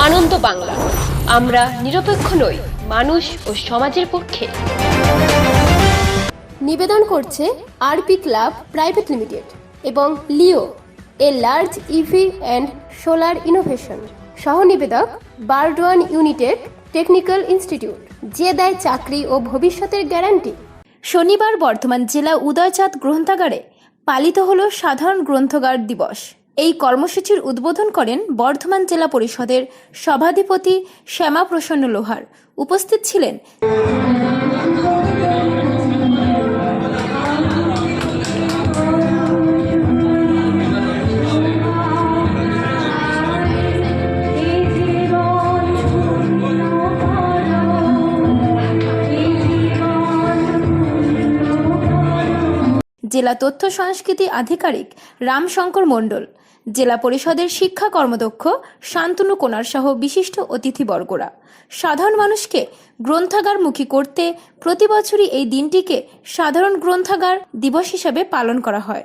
আনন্দ বাংলা। আমরা নিরপেক্ষ নই, মানুষ ও সমাজের পক্ষে। নিবেদন করছে আরপি ক্লাব প্রাইভেট লিমিটেড এবং Leo, a large EV and solar innovation. সহ নিবেদক বারডোয়ান ইউনিটেড টেকনিক্যাল ইনস্টিটিউট, যে দেয় চাকরি ও ভবিষ্যতের গ্যারান্টি। শনিবার বর্ধমান জেলা উদয়চাঁদ গ্রন্থাগারে পালিত হল সাধারণ গ্রন্থাগার দিবস। এই কর্মসূচির উদ্বোধন করেন বর্ধমান জেলা পরিষদের সভাধিপতি শ্যামাপ্রসন্ন লোহার। উপস্থিত ছিলেন জেলা তথ্য সংস্কৃতি আধিকারিক রামশঙ্কর মণ্ডল। জেলা পরিষদের শিক্ষা কর্মদক্ষ শান্তনু কোনার সহ বিশিষ্ট অতিথিবর্গরা। সাধারণ মানুষকে গ্রন্থাগারমুখী করতে প্রতি বছরই এই দিনটিকে সাধারণ গ্রন্থাগার দিবস হিসাবে পালন করা হয়।